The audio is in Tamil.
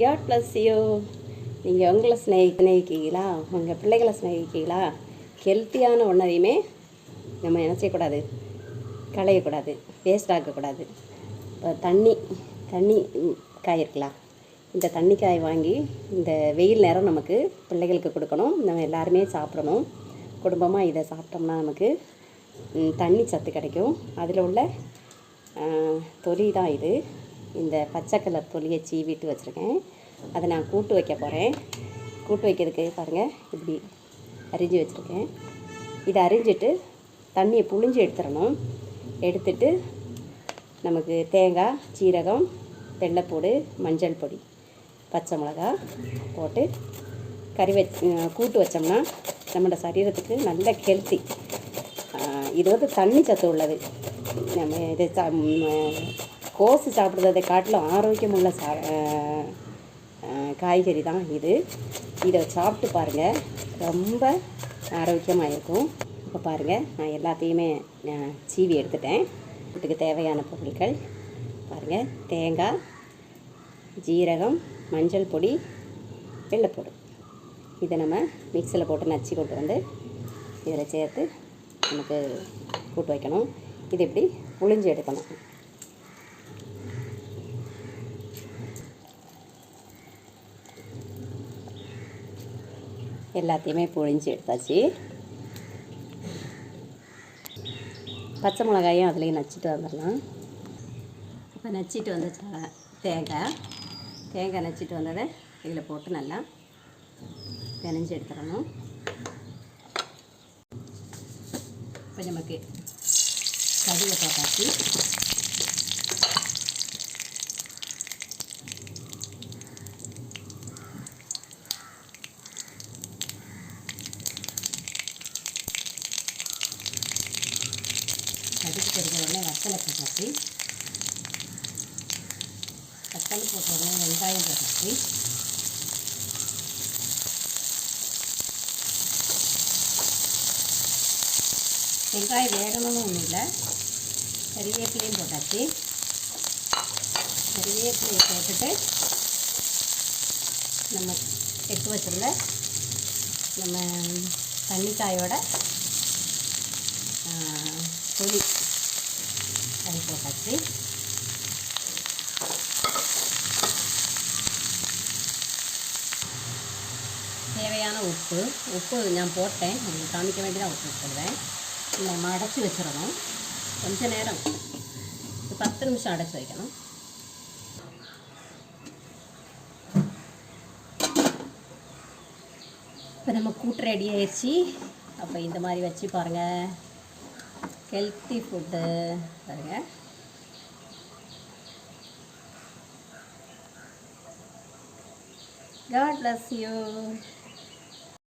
காட் ப்ளஸ் யூ நீங்கள் உங்களை ஸ்நேகி ஸ்நேகிக்கிறீங்களா உங்கள் பிள்ளைகளை ஸ்நேகிக்கிறீங்களா ஹெல்த்தியான உணவையுமே நம்ம என்ன செய்யக்கூடாது களையக்கூடாது. வேஸ்ட் ஆக்கக்கூடாது. இப்போ தண்ணி தண்ணி காய் இருக்கலாம் இந்த தண்ணி காய் வாங்கி இந்த வெயில் நேரம் நமக்கு பிள்ளைகளுக்கு கொடுக்கணும். நம்ம எல்லாருமே சாப்பிடணும். குடும்பமாக இதை சாப்பிட்டோம்னா நமக்கு தண்ணி சத்து கிடைக்கும். அதில் உள்ள தொலி தான் இது. இந்த பச்சை கலர் தொலியை சீவிட்டு வச்சுருக்கேன். அதை நான் கூட்டு வைக்க போகிறேன். கூட்டு வைக்கிறதுக்கு பாருங்கள் இப்படி அரிஞ்சு வச்சுருக்கேன். இதை அரிஞ்சிட்டு தண்ணியை புழிஞ்சு எடுத்துடணும். எடுத்துட்டு நமக்கு தேங்காய் சீரகம் வெள்ளைப்பூடு மஞ்சள் பொடி பச்சை மிளகா போட்டு கறி வச் கூட்டு வச்சோம்னா நம்மளோட சரீரத்துக்கு நல்ல ஹெல்த்தி இது வந்து தண்ணி சத்து உள்ளது. நம்ம இது கோசு சாப்பிட்றதை காட்டிலும் ஆரோக்கியமுள்ள சா காய்கறி தான் இது. இதை சாப்பிட்டு பாருங்கள் ரொம்ப ஆரோக்கியமாக இருக்கும். இப்போ பாருங்கள் நான் எல்லாத்தையுமே நான் சீவி எடுத்துட்டேன். இதுக்கு தேவையான பொருட்கள் பாருங்கள் தேங்காய் ஜீரகம் மஞ்சள் பொடி வெள்ளைப்பொடி இதை நம்ம மிக்சியில் போட்டு நச்சு கொண்டு வந்து இதில் சேர்த்து நமக்கு கூட்டு வைக்கணும். இது இப்படி புழிஞ்சு எடுக்கணும். எல்லாத்தையுமே புழிஞ்சு எடுத்தாச்சு. பச்சை மிளகாயும் அதுலேயும் நச்சுட்டு வந்துடலாம். இப்போ நச்சிட்டு வந்த சா- தேங்காய். தேங்காய் நச்சிட்டு வந்ததை இதில் போட்டு நல்லா பிணைஞ்சு எடுத்துடணும். இப்போ நமக்கு கடுகை போட்டாச்சு கடுகு பொறிக்க உடனே வத்தலை போட்டாச்சு. வத்தல் போட்ட உடனே வெங்காயம் போட்டாச்சு. வெங்காயம் வேகணும்னு ஒன்றும் இல்லை. கறிவேப்பிலையும் போட்டாச்சு. கறிவேப்பிலையை போட்டுட்டு நம்ம எடுத்து வச்சிருந்த நம்ம தண்ணிக்காயோட தொழில் புளி தேவையான உப்பு. உப்பு நான் போட்டேன். உங்களுக்கு காமிக்க வேண்டி தான் உப்பு போடுவேன். நம்ம அடைச்சி வச்சிடணும். கொஞ்ச நேரம். பத்து நிமிஷம் அடைச்சி வைக்கணும். இப்போ நம்ம கூட்டு ரெடி ஆயிடுச்சு அப்போ இந்த மாதிரி வச்சு பாருங்கள் ஹெல்த்தி ஃபுட்டு பாருங்கள் காட் bless யூ